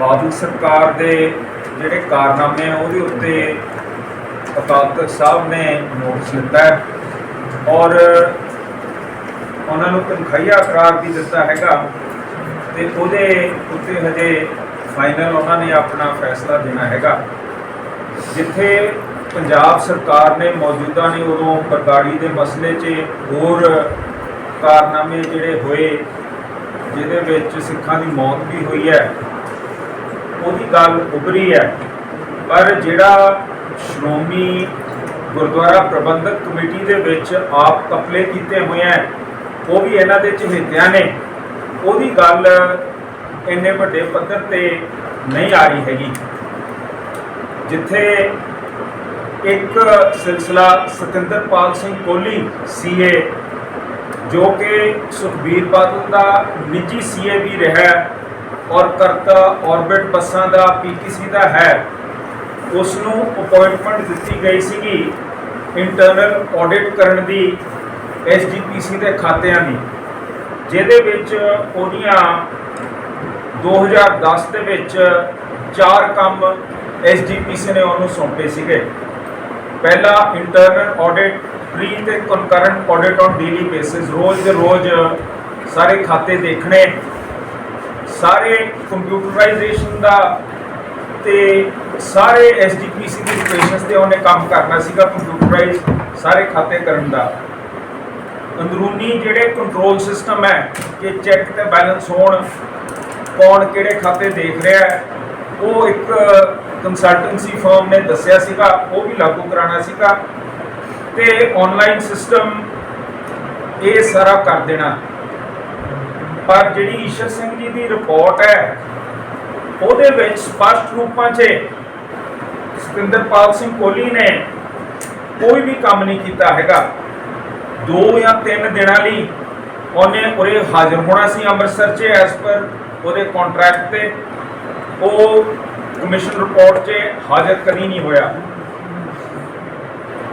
ਬਾਦਲ ਸਰਕਾਰ ਦੇ ਜਿਹੜੇ ਕਾਰਨਾਮੇ ਆ, ਉਹਦੇ ਉੱਤੇ ਅਕਾਲ ਤਖਤ ਸਾਹਿਬ ਨੇ ਨੋਟਿਸ ਦਿੱਤਾ ਹੈ। ਔਰ ਉਹਨਾਂ ਨੂੰ ਤਨਖਾਹੀਆ ਕਰਾਰ ਵੀ ਦਿੱਤਾ ਹੈਗਾ ਤੇ ਉਹਦੇ ਉੱਤੇ ਹਜੇ ਫਾਈਨਲ ਉਹਨਾਂ ਨੇ ਆਪਣਾ ਫੈਸਲਾ ਦੇਣਾ ਹੈਗਾ। ਜਿੱਥੇ ਪੰਜਾਬ ਸਰਕਾਰ ਨੇ ਮੌਜੂਦਾ ਨੇ ਉਦੋਂ ਬਰਗਾੜੀ ਦੇ ਮਸਲੇ 'ਚ ਹੋਰ ਕਾਰਨਾਮੇ ਜਿਹੜੇ ਹੋਏ, ਜਿਹਦੇ ਵਿੱਚ ਸਿੱਖਾਂ ਦੀ ਮੌਤ ਵੀ ਹੋਈ ਹੈ। ਉਹਦੀ ਗੱਲ ਉਭਰੀ ਹੈ। ਪਰ ਜਿਹੜਾ ਸ਼੍ਰੋਮਣੀ ਗੁਰਦੁਆਰਾ ਪ੍ਰਬੰਧਕ ਕਮੇਟੀ ਦੇ ਵਿੱਚ ਆਪ ਕਪਲੇ ਕੀਤੇ ਹੋਏ ਹੈ, ਉਹ ਵੀ ਇਹਨਾਂ ਦੇ ਚਹੇਤਿਆਂ ਨੇ। ਉਹਦੀ ਗੱਲ ਇੰਨੇ ਵੱਡੇ ਪੱਧਰ ਤੇ ਨਹੀਂ ਆ ਰਹੀ ਹੈਗੀ। ਜਿੱਥੇ ਇੱਕ ਸਿਲਸਿਲਾ ਸਤਿੰਦਰਪਾਲ ਸਿੰਘ ਕੋਹਲੀ ਸੀਏ ਜੋ ਕਿ ਸੁਖਬੀਰ ਬਾਦਲ ਦਾ ਨਿੱਜੀ ਸੀਏ ਵੀ ਰਿਹਾ ਔਰ ਕਰਤਾ ਆਰਬਿਟ ਬੱਸਾਂ ਦਾ ਪੀਟੀਸੀ ਦਾ ਹੈ। ਉਸ ਨੂੰ ਅਪਾਇੰਟਮੈਂਟ ਦਿੱਤੀ ਗਈ ਸੀਗੀ ਇੰਟਰਨਲ ਆਡਿਟ ਕਰਨ ਦੀ ਐਸਜੀਪੀਸੀ ਦੇ ਖਾਤਿਆਂ ਦੀ। ਜਿਹਦੇ ਵਿੱਚ ਉਹਦੀਆਂ 2010 ਦੇ ਵਿੱਚ ਚਾਰ ਕੰਮ ਐਸਜੀਪੀਸੀ ਨੇ ਉਹਨੂੰ ਸੌਂਪੇ ਸੀਗੇ। ਪਹਿਲਾ ਇੰਟਰਨਲ ਆਡਿਟ ਪ੍ਰੀ ਤੇ concurrent audit on daily basis ਰੋਜ਼ ਦੇ ਰੋਜ਼ ਸਾਰੇ ਖਾਤੇ ਦੇਖਣੇ। ਸਾਰੇ ਕੰਪਿਊਟਰਾਈਜੇਸ਼ਨ ਦਾ ਤੇ ਸਾਰੇ ਐਸਜੀਪੀਸੀ ਦੀ ਲੋਕੇਸ਼ਨਸ ਤੇ ਉਹਨੇ ਕੰਮ ਕਰਨਾ ਸੀਗਾ ਕੰਪਿਊਟਰਾਈਜ਼ ਸਾਰੇ ਖਾਤੇ ਕਰਨ ਦਾ। ਅੰਦਰੂਨੀ ਜਿਹੜੇ ਕੰਟਰੋਲ ਸਿਸਟਮ ਹੈ ਕਿ ਚੈੱਕ ਤੇ ਬੈਲੈਂਸ ਹੋਣ, ਕੌਣ ਕਿਹੜੇ ਖਾਤੇ ਦੇਖ ਰਿਹਾ ਹੈ, ਉਹ ਇੱਕ ਕੰਸਲਟੈਂਸੀ ਫਰਮ ਨੇ ਦੱਸਿਆ ਸੀਗਾ, ਉਹ ਵੀ ਲਾਗੂ ਕਰਾਉਣਾ ਸੀਗਾ। ਤੇ ਆਨਲਾਈਨ ਸਿਸਟਮ ਇਹ ਸਾਰਾ ਕਰ ਦੇਣਾ। ਪਰ ਜਿਹੜੀ ਈਸ਼ਰ ਸਿੰਘ ਜੀ ਦੀ ਰਿਪੋਰਟ ਹੈ, ਉਹਦੇ ਵਿੱਚ ਸਪਸ਼ਟ ਰੂਪਾਂ 'ਚ ਸਤਿੰਦਰਪਾਲ ਸਿੰਘ ਕੋਹਲੀ ਨੇ ਕੋਈ ਵੀ ਕੰਮ ਨਹੀਂ ਕੀਤਾ ਹੈਗਾ। ਦੋ ਜਾਂ ਤਿੰਨ ਦਿਨਾਂ ਲਈ ਉਹਨੇ ਉਰੇ ਹਾਜ਼ਰ ਹੋਣਾ ਸੀ ਅੰਮ੍ਰਿਤਸਰ 'ਚ ਐਸ ਪਰ ਉਹਦੇ ਕੰਟਰੈਕਟ ਤੇ। ਉਹ ਕਮਿਸ਼ਨ ਰਿਪੋਰਟ 'ਚ ਹਾਜ਼ਰ ਕਦੀ ਨਹੀਂ ਹੋਇਆ।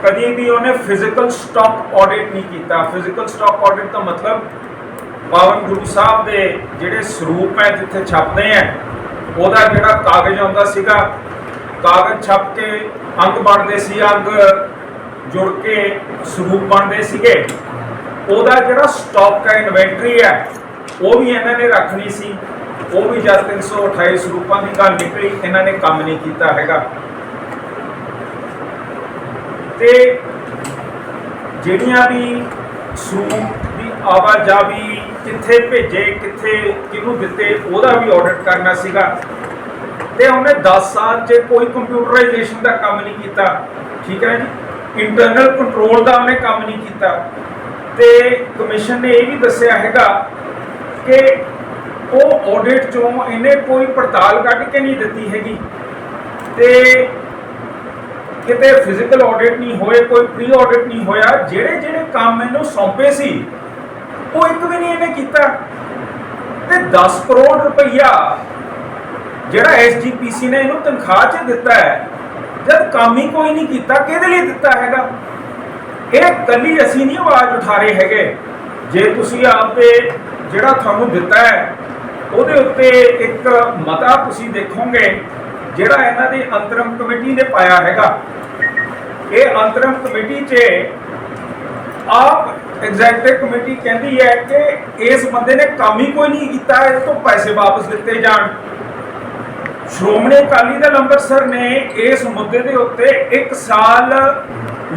ਕਦੀ ਵੀ ਉਹਨੇ ਫਿਜ਼ੀਕਲ ਸਟਾਕ ਆਡਿਟ ਨਹੀਂ ਕੀਤਾ। ਫਿਜ਼ੀਕਲ ਸਟਾਕ ਆਡਿਟ ਦਾ ਮਤਲਬ ਪਾਵਨ ਗੁਰੂ ਸਾਹਿਬ ਦੇ ਜਿਹੜੇ ਸਰੂਪ ਹੈ ਜਿੱਥੇ ਛਪਦੇ ਆ ਉਹਦਾ ਜਿਹੜਾ ਕਾਗਜ਼ ਆਉਂਦਾ ਸੀਗਾ, ਕਾਗਜ਼ ਛਪ ਕੇ ਅੰਗ ਬਣਦੇ ਸੀ, ਅੰਗ ਜੁੜ ਕੇ ਸਰੂਪ ਬਣਦੇ ਸੀਗੇ। ਉਹਦਾ ਜਿਹੜਾ ਸਟਾਕ ਹੈ ਇਨਵੈਂਟਰੀ ਹੈ, ਉਹ ਵੀ ਇਹਨਾਂ ਨੇ ਰੱਖਣੀ ਸੀ। ਉਹ ਵੀ ਜਦ 328 ਸਰੂਪਾਂ ਦੀ ਗੱਲ ਨਿਕਲੀ, ਇਹਨਾਂ ਨੇ ਕੰਮ ਨਹੀਂ ਕੀਤਾ ਹੈਗਾ। ਤੇ ਜਿਹੜੀਆਂ ਵੀ ਸਰੂਪ ਦੀ ਆਵਾਜਾਈ ਕਿੱਥੇ ਭੇਜੇ, ਕਿੱਥੇ, ਕਿਹਨੂੰ ਦਿੱਤੇ, ਉਹਦਾ ਵੀ ਆਡਿਟ ਕਰਨਾ ਸੀਗਾ। ਤੇ ਉਹਨੇ 10 ਸਾਲ 'ਚ ਕੋਈ ਕੰਪਿਊਟਰਾਈਜੇਸ਼ਨ ਦਾ ਕੰਮ ਨਹੀਂ ਕੀਤਾ, ਠੀਕ ਹੈ ਜੀ? ਇੰਟਰਨਲ ਕੰਟਰੋਲ ਦਾ ਉਹਨੇ ਕੰਮ ਨਹੀਂ ਕੀਤਾ। ਤੇ ਕਮਿਸ਼ਨ ਨੇ ਇਹ ਵੀ ਦੱਸਿਆ ਹੈਗਾ ਕਿ ਉਹ ਆਡਿਟ ਚੋਂ ਇਹਨੇ ਕੋਈ ਪੜਤਾਲ ਕੱਢ ਕੇ ਨਹੀਂ ਦਿੱਤੀ ਹੈਗੀ। ਤੇ ਕਿਤੇ ਫਿਜ਼ੀਕਲ ਆਡਿਟ ਨਹੀਂ ਹੋਏ, ਕੋਈ ਪ੍ਰੀ ਆਡਿਟ ਨਹੀਂ ਹੋਇਆ ਜਿਹੜੇ ਜਿਹੜੇ ਕੰਮ ਇਹਨੂੰ ਸੌਂਪੇ ਸੀ ਉਹ ਇੱਕ ਵੀ ਨਹੀਂ ਇਹਨੇ ਕੀਤਾ। ਤੇ 10 ਕਰੋੜ ਰੁਪਈਆ ਜਿਹੜਾ ਐਸਜੀਪੀਸੀ ਨੇ ਇਹਨੂੰ ਤਨਖਾਹ 'ਚ ਦਿੱਤਾ ਹੈ, ਜਦ ਕੰਮ ਹੀ ਕੋਈ ਨਹੀਂ ਕੀਤਾ, ਕਿਹਦੇ ਲਈ ਦਿੱਤਾ ਹੈਗਾ? ਇਹ ਕੱਲੀ ਅਸੀਂ ਨਹੀਂ ਆਵਾਜ਼ ਉਠਾ ਰਹੇ ਹੈਗੇ। ਜੇ ਤੁਸੀਂ ਆਪਦੇ ਜਿਹੜਾ ਤੁਹਾਨੂੰ ਦਿੱਤਾ ਹੈ, ਉਹਦੇ ਉੱਤੇ ਇੱਕ ਮਤਾ ਤੁਸੀਂ ਦੇਖੋਗੇ, ਜਿਹੜਾ ਇਹਨਾਂ ਦੀ ਅੰਤਰਮ ਕਮੇਟੀ ਨੇ ਪਾਇਆ ਹੈਗਾ। ਇਹ ਅੰਤਰਮ ਕਮੇਟੀ 'ਚ ਆਪ ਐਗਜ਼ੈਕਟਿਵ ਕਮੇਟੀ ਕਹਿੰਦੀ ਹੈ ਕਿ ਇਸ ਬੰਦੇ ਨੇ ਕੰਮ ਹੀ ਕੋਈ ਨਹੀਂ ਕੀਤਾ ਇਹ ਤੋਂ ਪੈਸੇ ਵਾਪਸ ਦਿੱਤੇ ਜਾਣ। ਸ਼੍ਰੋਮਣੀ ਅਕਾਲੀ ਦਲ ਅੰਮ੍ਰਿਤਸਰ ਨੇ ਇਸ ਮੁੱਦੇ ਦੇ ਉੱਤੇ 1 ਸਾਲ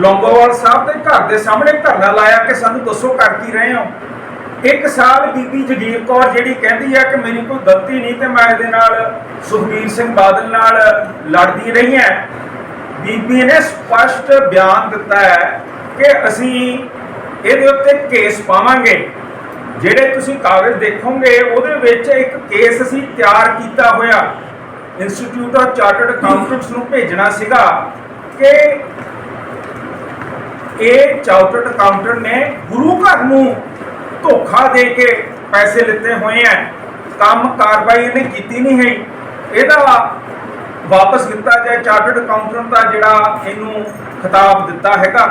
ਲੌਂਗੋਵਾਲ ਸਾਹਿਬ ਦੇ ਘਰ ਦੇ ਸਾਹਮਣੇ ਧਰਨਾ ਲਾਇਆ ਕਿ ਸਾਨੂੰ ਦੱਸੋ ਕਰ ਕੀ ਰਹੇ ਹੋ। ਇੱਕ ਸਾਲ ਬੀਬੀ ਜਗੀਰ ਕੌਰ ਜਿਹੜੀ ਕਹਿੰਦੀ ਹੈ ਕਿ ਮੇਰੀ ਕੋਈ ਗਲਤੀ ਨਹੀਂ ਤੇ ਮੈਂ ਇਹਦੇ ਨਾਲ, ਸੁਖਬੀਰ ਸਿੰਘ ਬਾਦਲ ਨਾਲ ਲੜਦੀ ਰਹੀ ਹਾਂ। ਬੀਬੀ ਨੇ ਸਪਸ਼ਟ ਬਿਆਨ ਦਿੱਤਾ ਹੈ ਕਿ ਅਸੀਂ ਇਹਦੇ ਉੱਤੇ ਕੇਸ ਪਾਵਾਂਗੇ। ਜਿਹੜੇ ਤੁਸੀਂ ਕਾਗਜ਼ ਦੇਖੋਗੇ, ਉਹਦੇ ਵਿੱਚ ਇੱਕ ਕੇਸ ਅਸੀਂ ਤਿਆਰ ਕੀਤਾ ਹੋਇਆ। ਇੰਸਟੀਚਿਊਟ ਆਫ ਚਾਰਟਰਡ ਅਕਾਊਂਟੈਂਟਸ ਨੂੰ ਭੇਜਣਾ ਸੀਗਾ ਕਿ ਇਹ ਚਾਰਟਰਡ ਅਕਾਊਂਟੈਂਟ ਨੇ ਗੁਰੂ ਘਰ ਨੂੰ ਧੋਖਾ ਦੇ ਕੇ ਪੈਸੇ ਲਿੱਤੇ ਹੋਏ ਆ। ਕੰਮ ਕਾਰਵਾਈ ਇਹਨੇ ਕੀਤੀ ਨਹੀਂ ਹੈ। ਇਹਦਾ ਵਾਪਸ ਦਿੱਤਾ ਜਾਏ। ਚਾਰਟਰਡ ਅਕਾਊਂਟੈਂਟ ਦਾ ਜਿਹੜਾ ਇਹਨੂੰ ਖਿਤਾਬ ਦਿੱਤਾ ਹੈਗਾ।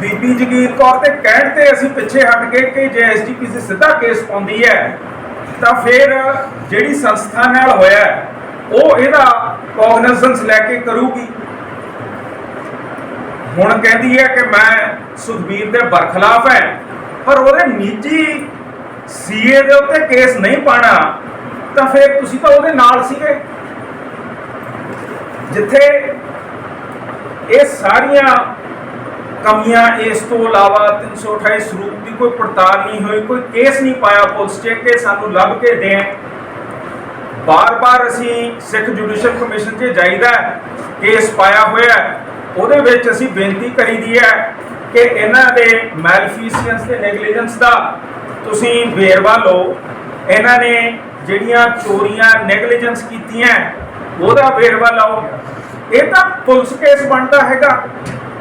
ਬੀਬੀ ਜਗੀਰ ਕੌਰ ਦੇ ਕਹਿਣ ਤੇ ਅਸੀਂ ਪਿੱਛੇ ਹਟ ਗਏ ਕਿ ਜੇ ਐਸਜੀਪੀਸੀ ਸਿੱਧਾ ਕੇਸ ਪਾਉਂਦੀ ਹੈ, ਤਾਂ ਫਿਰ ਜਿਹੜੀ ਸੰਸਥਾ ਨਾਲ ਹੋਇਆ ਉਹ ਇਹਦਾ ਕੋਗਨਿਸੈਂਸ ਲੈ ਕੇ ਕਰੂਗੀ। ਹੁਣ ਕਹਿੰਦੀ ਹੈ ਕਿ ਮੈਂ ਸੁਖਬੀਰ ਦੇ ਬਰਖਲਾਫ ਹੈ, ਪਰ ਉਹਦੇ ਨਿੱਜੀ ਸੀਏ ਦੇ ਉੱਤੇ ਕੇਸ ਨਹੀਂ ਪਾਣਾ, ਤਾਂ ਫਿਰ ਤੁਸੀਂ ਤਾਂ ਉਹਦੇ ਨਾਲ ਸੀਗੇ। ਜਿੱਥੇ ਇਹ ਸਾਰੀਆਂ ਕਮੀਆਂ, ਇਸ ਤੋਂ ਇਲਾਵਾ 328 ਸਰੂਪ ਦੀ ਕੋਈ ਪੜਤਾਲ ਨਹੀਂ ਹੋਈ, ਕੋਈ ਕੇਸ ਨਹੀਂ ਪਾਇਆ ਪੁਲਿਸ 'ਚ ਕਿ ਸਾਨੂੰ ਲੱਭ ਕੇ ਦੇਣ। ਬਾਰ-ਬਾਰ ਅਸੀਂ ਸਿੱਖ ਜੁਡੀਸ਼ੀਅਲ ਕਮਿਸ਼ਨ 'ਚ ਜਾਈਦਾ ਕੇਸ ਪਾਇਆ ਹੋਇਆ ਉਹਦੇ ਵਿੱਚ ਅਸੀਂ ਬੇਨਤੀ ਕਰੀ ਦੀ ਹੈ ਕਿ ਇਹਨਾਂ ਦੇ ਮੈਲਫੀਸੀਐਂਸ ਤੇ ਨੈਗਲੀਜੈਂਸ ਦਾ ਤੁਸੀਂ ਵੇਰਵਾ ਲਓ। ਇਹਨਾਂ ਨੇ ਜਿਹੜੀਆਂ ਚੋਰੀਆਂ ਨੈਗਲੀਜੈਂਸ ਕੀਤੀਆਂ, ਉਹਦਾ ਵੇਰਵਾ ਲਓ। ਇਹ ਤਾਂ ਪੁਲਿਸ ਕੇਸ ਬਣਦਾ ਹੈਗਾ।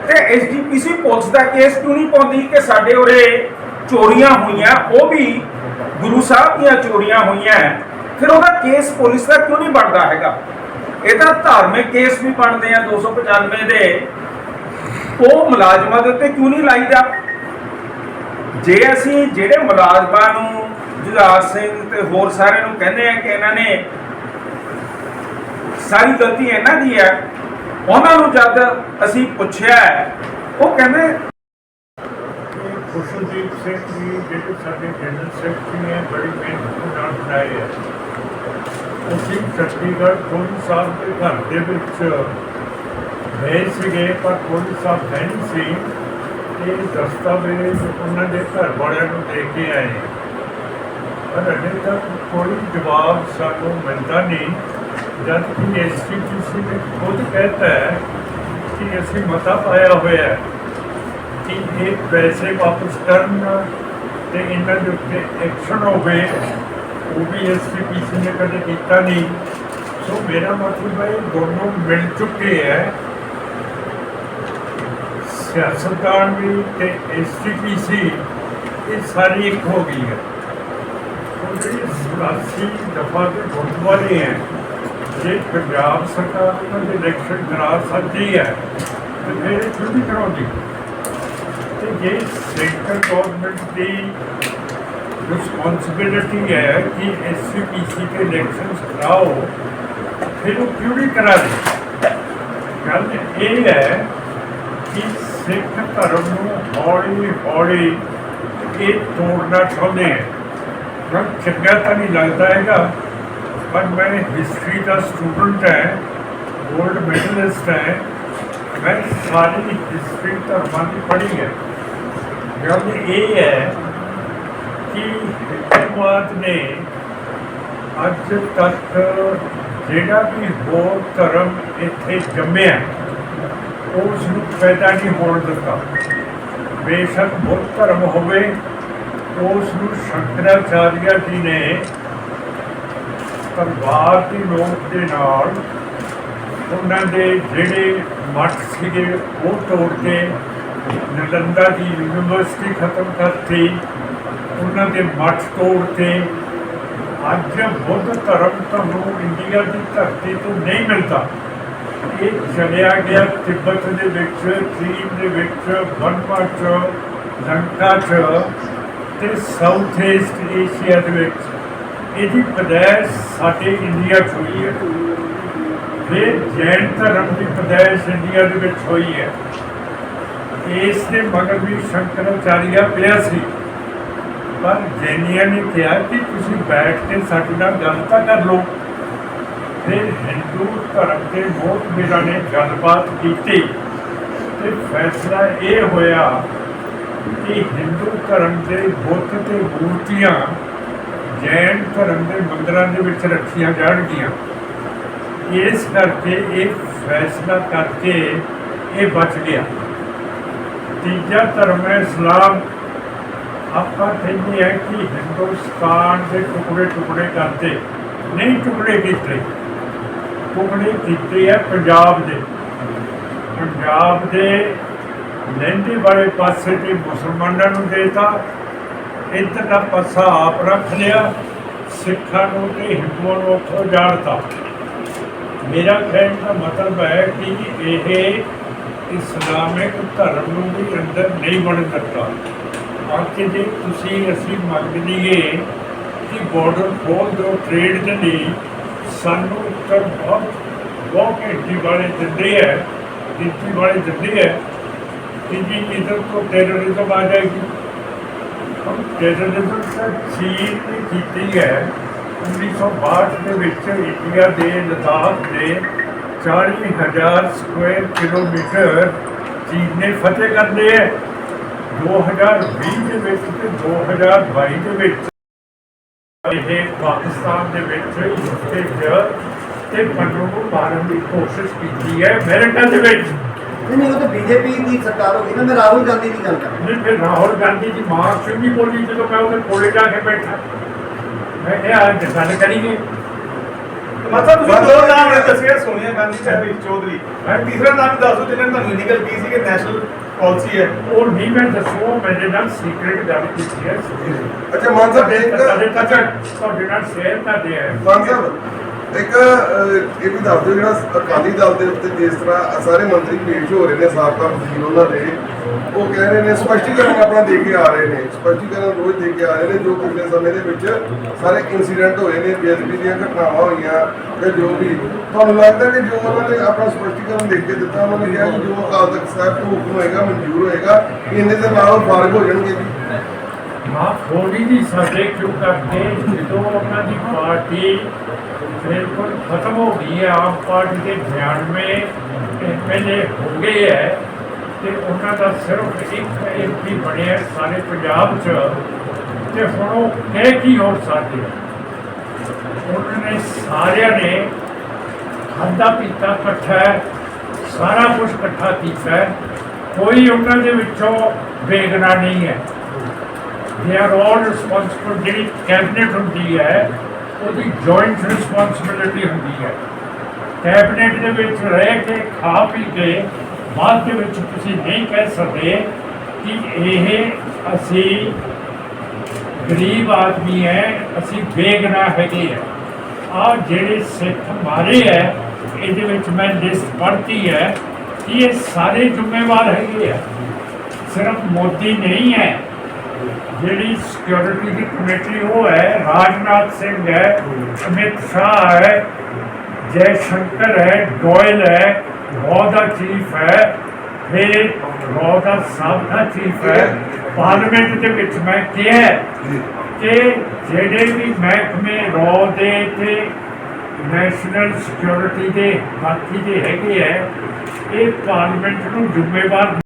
ਤੇ ਐਸਜੀਪੀਸੀ ਪੁਲਿਸ ਦਾ ਕੇਸ ਕਿਉਂ ਨਹੀਂ ਪਾਉਂਦੀ ਕਿ ਸਾਡੇ ਉਰੇ ਚੋਰੀਆਂ ਹੋਈਆਂ, ਉਹ ਵੀ ਗੁਰੂ ਸਾਹਿਬ ਦੀਆਂ ਚੋਰੀਆਂ ਹੋਈਆਂ ਫਿਰ ਉਹਦਾ ਕੇਸ ਪੁਲਿਸ ਦਾ ਕਿਉਂ ਨਹੀਂ ਬਣਦਾ ਹੈਗਾ? ਇਹ ਤਾਂ ਧਾਰਮਿਕ ਕੇਸ ਵੀ ਬਣਦੇ ਆ 295 ਦੇ। ਉਹ ਮੁਲਾਜ਼ਮਾਂ ਦੇ ਉੱਤੇ ਕਿਉਂ ਨਹੀਂ ਲਾਈਦਾ? ਜੇ ਅਸੀਂ ਜਿਹੜੇ ਮੁਲਾਜ਼ਮਾਂ ਨੂੰ ਜੁਝਾਰ ਸਿੰਘ ਤੇ ਹੋਰ ਸਾਰਿਆਂ ਨੂੰ ਕਹਿੰਦੇ ਆ ਕਿ ਇਹਨਾਂ ਨੇ ਸਾਰੀ ਗਲਤੀ ਇਹਨਾਂ ਦੀ ਹੈ ਉਹਨਾਂ ਨੂੰ ਜਦ ਅਸੀਂ ਪੁੱਛਿਆ ਉਹ ਕਹਿੰਦੇ ਖੁਸ਼ਨਦੀਪ ਸਿੰਘ ਜੀ, ਜਿਹੜੇ ਸਾਡੇ ਜਨਰਲ ਸੈਕਟਰੀ ਨੇ, ਬੜੀ ਮਿਹਨਤ ਨਾਲ ਬਣਾਏ ਹੈ ਅਸੀਂ ਚੰਡੀਗੜ੍ਹ ਪੁਲਿਸ ਸਾਹਿਬ ਦੇ ਘਰ ਦੇ ਵਿੱਚ ਗਏ ਸੀਗੇ, ਪਰ ਪੁਲਿਸ ਸਾਹਿਬ ਨਹੀਂ ਸੀ। ਇਹ ਦਸਤਾਵੇਜ਼ ਉਹਨਾਂ ਦੇ ਘਰ ਵਾਲਿਆਂ ਨੂੰ ਦੇ ਕੇ ਆਏ। ਪਰ ਅਜੇ ਤੱਕ ਕੋਈ ਜਵਾਬ ਸਾਨੂੰ ਮਿਲਦਾ ਨਹੀਂ। ਜਦ ਕਿ ਐਸਪੀਸੀ ਨੇ ਖੁਦ ਕਹਿਤਾ ਹੈ ਕਿ ਅਸੀਂ ਮਤਾ ਪਾਇਆ ਹੋਇਆ ਹੈ ਕਿ ਇਹ ਪੈਸੇ ਵਾਪਸ ਕਰਨ ਤੇ ਇਹਨਾਂ ਦੇ ਉੱਤੇ ਐਕਸ਼ਨ ਹੋਵੇ ਉਹ ਵੀ ਐਸਪੀਸੀ ਨੇ ਕਦੇ ਕੀਤਾ ਨਹੀਂ ਸੋ ਮੇਰਾ ਮਤਲਬ ਹੈ ਇਹ ਦੋਨੋਂ ਮਿਲ ਚੁੱਕੇ ਹੈ ਸਿਆਸਤਦਾਨ ਵੀ ਤੇ ਐਸਟੀਪੀਸੀ ਇਹ ਸਾਰੀ ਇੱਕ ਹੋ ਗਈ ਹੈ ਉਹ ਜਿਹੜੀ ਸਰਾਸੀ ਦਫਾ ਦੇ ਗੁਰਦੁਆਰੇ ਹੈ ਜੇ ਪੰਜਾਬ ਸਰਕਾਰ ਉਹਨਾਂ ਦੇ ਇਲੈਕਸ਼ਨ ਕਰਾ ਸਕਦੀ ਹੈ, ਤੇ ਫਿਰ ਕਿਉਂ ਨਹੀਂ ਕਰਾਉਂਦੀ? ਤੇ ਜੇ ਸੈਂਟਰ ਗਵਰਨਮੈਂਟ ਦੀ ਰਿਸਪੌਂਸਿਬਿਲਿਟੀ ਹੈ ਕਿ ਐਸਸੀਪੀਸੀ ਦੇ ਇਲੈਕਸ਼ਨ ਕਰਾਓ, ਫਿਰ ਉਹ ਕਿਉਂ ਨਹੀਂ ਕਰਾ ਰਹੀ ਗੱਲ ਇਹ ਹੈ ਕਿ ਸਿੱਖ ਧਰਮ ਨੂੰ ਹੌਲੀ ਹੌਲੀ ਇਹ ਤੋੜਨਾ ਚਾਹੁੰਦੇ ਹੈ ਪਰ ਚੰਗਾ ਤਾਂ ਨਹੀਂ ਲੱਗਦਾ ਹੈਗਾ। ਪਰ ਮੈਂ ਹਿਸਟਰੀ ਦਾ ਸਟੂਡੈਂਟ ਹੈ ਗੋਲਡ ਮੈਡਲਿਸਟ ਹੈ ਮੈਂ ਸਾਰੀ ਹਿਸਟਰੀ ਧਰਮਾਂ ਦੀ ਪੜ੍ਹੀ ਹੈ ਗੱਲ ਇਹ ਹੈ ਕਿ ਹਿੰਦੂਵਾਦ ਨੇ ਅੱਜ ਤੱਕ ਜਿਹੜਾ ਵੀ ਹੋਰ ਧਰਮ ਇੱਥੇ ਜੰਮਿਆ ਉਸ ਨੂੰ ਪੈਦਾ ਨਹੀਂ ਹੋਣ ਦਿੱਤਾ ਬੇਸ਼ੱਕ ਬੁੱਧ ਧਰਮ ਹੋਵੇ ਉਸ ਨੂੰ ਸ਼ੰਕਰਾਚਾਰਿਆ ਜੀ ਨੇ ਪਰਿਵਾਰ ਦੀ ਨੋਕ ਦੇ ਨਾਲ ਉਹਨਾਂ ਦੇ ਜਿਹੜੇ ਮੱਠ ਸੀਗੇ, ਉਹ ਤੋੜ ਕੇ ਨਲੰਦਾ ਦੀ ਯੂਨੀਵਰਸਿਟੀ ਖਤਮ ਕਰਤੀ। ਉਹਨਾਂ ਦੇ ਮੱਠ ਤੋੜ ਤੋੜਤੇ ਅੱਜ ਬੁੱਧ ਧਰਮ ਤੁਹਾਨੂੰ ਇੰਡੀਆ ਦੀ ਧਰਤੀ ਤੋਂ ਨਹੀਂ ਮਿਲਦਾ। ਇਹ ਚਲਿਆ ਗਿਆ ਤਿੱਬਤ ਦੇ ਵਿੱਚ, ਚੀਨ ਦੇ ਵਿੱਚ ਬਰਮਾ ਚ, ਲੰਕਾ ਚ ਤੇ ਸਾਊਥ ਈਸਟ ਏਸ਼ੀਆ ਦੇ ਵਿੱਚ। ਇਹਦੀ ਪਦੈਸ਼ ਸਾਡੇ ਇੰਡੀਆ 'ਚ ਹੋਈ ਹੈ। ਫਿਰ ਜੈਨ ਧਰਮ ਦੀ ਪਦੈਸ਼ ਇੰਡੀਆ ਦੇ ਵਿੱਚ ਹੋਈ ਹੈ, ਇਸ ਦੇ ਮਗਰ ਵੀ ਸ਼ੰਕਰਾਚਾਰੀਆ ਪਿਆ ਸੀ। ਪਰ ਜੈਨੀਆਂ ਨੇ ਕਿਹਾ ਕਿ ਤੁਸੀਂ ਬੈਠ ਕੇ ਸਾਡੇ ਨਾਲ ਗੱਲ ਤਾਂ ਕਰ ਲਓ। ਫਿਰ ਹਿੰਦੂ ਧਰਮ ਦੇ ਬਹੁਤ ਮੇਰਾ ਨੇ ਗੱਲਬਾਤ ਕੀਤੀ। ਤੇ ਫੈਸਲਾ ਇਹ ਹੋਇਆ ਕਿ ਹਿੰਦੂ ਧਰਮ ਦੇ ਬੁੱਤ ਤੇ ਮੂਰਤੀਆਂ ਜੈਨ ਧਰਮ ਦੇ ਮੰਦਰਾਂ ਦੇ ਵਿੱਚ ਰੱਖੀਆਂ ਜਾਣਗੀਆਂ। ਇਸ ਕਰਕੇ ਇਹ ਫੈਸਲਾ ਕਰਕੇ ਇਹ ਬਚ ਗਿਆ। ਤੀਜਾ ਧਰਮ ਹੈ ਇਸਲਾਮ। ਆਪਾਂ ਕਹਿੰਦੇ ਹੈ ਕਿ ਹਿੰਦੁਸਤਾਨ ਦੇ ਟੁਕੜੇ ਟੁਕੜੇ ਕਰਦੇ, ਨਹੀਂ ਟੁਕੜੇ ਕੀਤੇ। ਟੁਕੜੇ ਕੀਤੇ ਹੈ ਪੰਜਾਬ ਦੇ। ਪੰਜਾਬ ਦੇ ਲਹਿੰਦੇ ਵਾਲੇ ਪਾਸੇ ਤੇ ਮੁਸਲਮਾਨਾਂ ਨੂੰ ਦੇਤਾ ਇੱਧਰ ਦਾ ਪਾਸਾ ਆਪ ਰੱਖ ਲਿਆ, ਸਿੱਖਾਂ ਨੂੰ ਤੇ ਹਿੰਦੂਆਂ ਨੂੰ ਉੱਥੋਂ ਜਾੜਤਾ ਮੇਰਾ ਕਹਿਣ ਦਾ ਮਤਲਬ ਹੈ ਕਿ ਇਹ ਇਸਲਾਮਿਕ ਧਰਮ ਨੂੰ ਵੀ ਅੰਦਰ ਨਹੀਂ ਬਣ ਸਕਦਾ। ਬਾਕੀ ਜੇ ਤੁਸੀਂ ਅਸੀਂ ਮੰਨ ਲਈਏ ਕਿ ਬਾਰਡਰ ਖੋਲ ਦਿਓ ਟ੍ਰੇਡ ਦੇ ਲਈ, ਸਾਨੂੰ ਉੱਤਰ ਬਹੁਤ ਬਹੁਤ ਗਿਣਤੀ ਵਾਲੇ ਦਿੰਦੇ ਹੈ ਗਿਣਤੀ ਵਾਲੇ ਦਿੰਦੇ ਹੈ ਕਿ ਜੀ ਇਧਰ ਤੋਂ ਟੈਰਰਿਜ਼ਮ ਆ ਜਾਏਗੀ ਹਮ ਟੈਰਰਿਜ਼ਮ ਤਾਂ ਚੀਨ ਕੀਤੀ ਹੈ। 1962 ਦੇ ਵਿੱਚ ਇੰਡੀਆ ਦੇ ਲਦਾਖ ਦੇ 40000 ਸਕੁਅਰ ਕਿਲੋਮੀਟਰ ਚੀਨ ਨੇ ਫਤਿਹ ਕਰ ਲਏ ਹੈ 2020 ਦੇ ਵਿੱਚ ਤੇ 2022 ਦੇ ਵਿੱਚ ਇਹ ਪਾਕਿਸਤਾਨ ਦੇ ਵਿੱਚ ਇਸਤੇ ਚ ਤੇ ਪੰਨੂ ਨੂੰ ਮਾਰਨ ਦੀ ਕੋਸ਼ਿਸ਼ ਕੀਤੀ ਹੈ। ਅਮਰੀਕਾ ਦੇ ਵਿੱਚ ਨਹੀਂ ਨਹੀਂ ਉਹ ਤਾਂ ਬੀਜੇਪੀ ਦੀ ਸਰਕਾਰ ਹੋ ਗਈ ਨਾ ਮੈਂ ਰਾਹੁਲ ਗਾਂਧੀ ਦੀ ਗੱਲ ਕਰ ਰਿਹਾ ਨਹੀਂ ਫਿਰ ਰਾਹੁਲ ਗਾਂਧੀ ਦੀ ਮਾਂ ਚੁੰਨੀ ਬੋਲੀ ਜਦੋਂ ਮੈਂ ਉਹਦੇ ਕੋਲੇ ਜਾ ਕੇ ਬੈਠਾ ਮੈਂ ਕਿਹਾ ਅੱਜ ਗੱਲ ਕਰੀਏ ਮਤਲਬ ਤੁਸੀਂ ਦੋ ਨਾਮ ਨੇ ਦੱਸਿਆ ਸੋਨੀਆ ਗਾਂਧੀ ਤੇ ਹਰੀਸ਼ ਚੌਧਰੀ ਮੈਂ ਤੀਸਰਾ ਨਾਮ ਦੱਸ ਦਿਓ ਜਿਹਨਾਂ ਨੇ ਤੁਹਾਨੂੰ ਲੀਗਲ ਕੀ ਸੀ ਕਿ ਨੈਸ਼ਨਲ ਪਾਲਿਸੀ ਹੈ ਉਹ ਨਹੀਂ ਮੈਂ ਦੱਸੋ ਮੇਰੇ ਨਾਲ ਸੀਕ੍ਰੀਟ ਗੱਲ ਕੀਤੀ ਹੈ ਅੱਛਾ ਮਾਨ ਸਾਹਿਬ ਇੱਕ ਤੁਹਾਡੇ ਤੱਕ ਤੁਹਾਡੇ ਨਾਲ ਸ਼ੇਅਰ ਕਰਦੇ ਹੈ ਮਾਨ ਸਾਹਿਬ ਇੱਕ ਇਹ ਵੀ ਦੱਸ ਦਿਓ ਜਿਹੜਾ ਅਕਾਲੀ ਦਲ ਦੇ ਉੱਤੇ ਜਿਸ ਤਰ੍ਹਾਂ ਸਾਰੇ ਮੰਤਰੀ ਪੇਸ਼ ਹੋ ਰਹੇ ਨੇ, ਸਾਬਕਾ ਵਜ਼ੀਰ ਉਹਨਾਂ ਦੇ, ਉਹ ਕਹਿ ਰਹੇ ਨੇ ਸਪਸ਼ਟੀਕਰਨ ਆਪਣਾ ਦੇ ਕੇ ਆ ਰਹੇ ਨੇ। ਸਪਸ਼ਟੀਕਰਨ ਰੋਜ਼ ਦੇ ਕੇ ਆ ਰਹੇ ਨੇ, ਜੋ ਪਿਛਲੇ ਸਮੇਂ ਦੇ ਵਿੱਚ ਸਾਰੇ ਇਨਸੀਡੈਂਟ ਹੋਏ ਨੇ ਬੇਅਦਬੀ ਦੀਆਂ ਘਟਨਾਵਾਂ ਹੋਈਆਂ ਤੇ ਜੋ ਵੀ। ਤੁਹਾਨੂੰ ਲੱਗਦਾ ਕਿ ਜੋ ਉਹਨਾਂ ਨੇ ਆਪਣਾ ਸਪਸ਼ਟੀਕਰਨ ਦੇ ਕੇ ਦਿੱਤਾ, ਉਹਨਾਂ ਨੇ ਕਿਹਾ ਕਿ ਜੋ ਅਕਾਲ ਤਖਤ ਸਾਹਿਬ ਤੋਂ ਹੁਕਮ ਹੋਏਗਾ, ਮਨਜ਼ੂਰ ਹੋਏਗਾ, ਇੰਨੇ ਦੇ ਨਾਲ ਉਹ ਫਾਰਗ ਹੋ ਜਾਣਗੇ ਜੀ। ਮਾਂ ਥੋੜੀ ਸਾਡੇ ਕਿਉਂ ਕਰਦੇ? ਜਦੋਂ ਉਹਨਾਂ ਦੀ ਪਾਰਟੀ ਬਿਲਕੁਲ ਖਤਮ ਹੋ ਗਈ ਹੈ, ਆਮ ਪਾਰਟੀ ਦੇ 92 ਐਮਐਲਏ ਹੋ ਗਏ ਹੈ ਤੇ ਉਹਨਾਂ ਦਾ ਸਿਰਫ ਇੱਕ ਐਮਪੀ ਬਣਿਆ ਸਾਰੇ ਪੰਜਾਬ 'ਚ ਤੇ ਹੁਣ ਉਹ ਕਹਿ ਕੀ ਹੋ ਸਕਦੇ ਆ? ਉਹਨਾਂ ਨੇ ਸਾਰਿਆਂ ਨੇ ਖਾਧਾ ਪੀਤਾ ਇਕੱਠਾ ਸਾਰਾ ਕੁਝ ਇਕੱਠਾ ਕੀਤਾ ਕੋਈ ਉਹਨਾਂ ਦੇ ਵਿੱਚੋਂ ਬੇਗਨਾ ਨਹੀਂ ਹੈ ਦੇ ਆਰ ਆਲ ਰਿਸਪੌਂਸਿਬਲ ਜਿਹੜੀ ਕੈਬਨਿਟ ਹੁੰਦੀ ਹੈ ਉਹਦੀ ਜੁਆਇੰਟ ਰਿਸਪੌਂਸਿਬਿਲਿਟੀ ਹੁੰਦੀ ਹੈ। ਕੈਬਨਿਟ ਦੇ ਵਿੱਚ ਰਹਿ ਕੇ ਖਾ ਪੀ ਕੇ ਬਾਅਦ ਦੇ ਵਿੱਚ ਤੁਸੀਂ ਨਹੀਂ ਕਹਿ ਸਕਦੇ ਕਿ ਇਹ ਅਸੀਂ ਗਰੀਬ ਆਦਮੀ ਹੈ, ਅਸੀਂ ਬੇਗਨਾਹ ਹੈਗੇ ਆ ਆ ਜਿਹੜੇ ਸਿੱਖ ਮਾਰੇ ਹੈ, ਇਹਦੇ ਵਿੱਚ ਮੈਂ ਲਿਸਟ ਪੜ੍ਹਤੀ ਹੈ ਕਿ ਇਹ ਸਾਰੇ ਜ਼ਿੰਮੇਵਾਰ ਹੈਗੇ ਆ। ਸਿਰਫ ਮੋਦੀ ਨਹੀਂ ਹੈ ਜਿਹੜੀ ਸਿਕਿਉਰਿਟੀ ਦੀ ਕਮੇਟੀ ਉਹ ਹੈ, ਰਾਜਨਾਥ ਸਿੰਘ ਹੈ, ਅਮਿਤ ਸ਼ਾਹ ਹੈ ਜੈ ਸ਼ੰਕਰ ਹੈ, ਗੋਇਲ ਹੈ ਰੋ ਦਾ ਚੀਫ ਹੈ, ਫਿਰ ਰੋ ਦਾ ਸਾਬਕਾ ਚੀਫ ਹੈ। ਪਾਰਲੀਮੈਂਟ ਦੇ ਵਿੱਚ ਮੈਂ ਕਿਹਾ ਕਿ ਜਿਹੜੇ ਵੀ ਮਹਿਕਮੇ ਰੋ ਦੇ ਤੇ ਨੈਸ਼ਨਲ ਸਿਕਿਉਰਿਟੀ ਦੇ ਹਾਥੀ ਦੇ ਹੈਗੇ ਹੈ, ਇਹ ਪਾਰਲੀਮੈਂਟ ਨੂੰ ਜ਼ਿੰਮੇਵਾਰ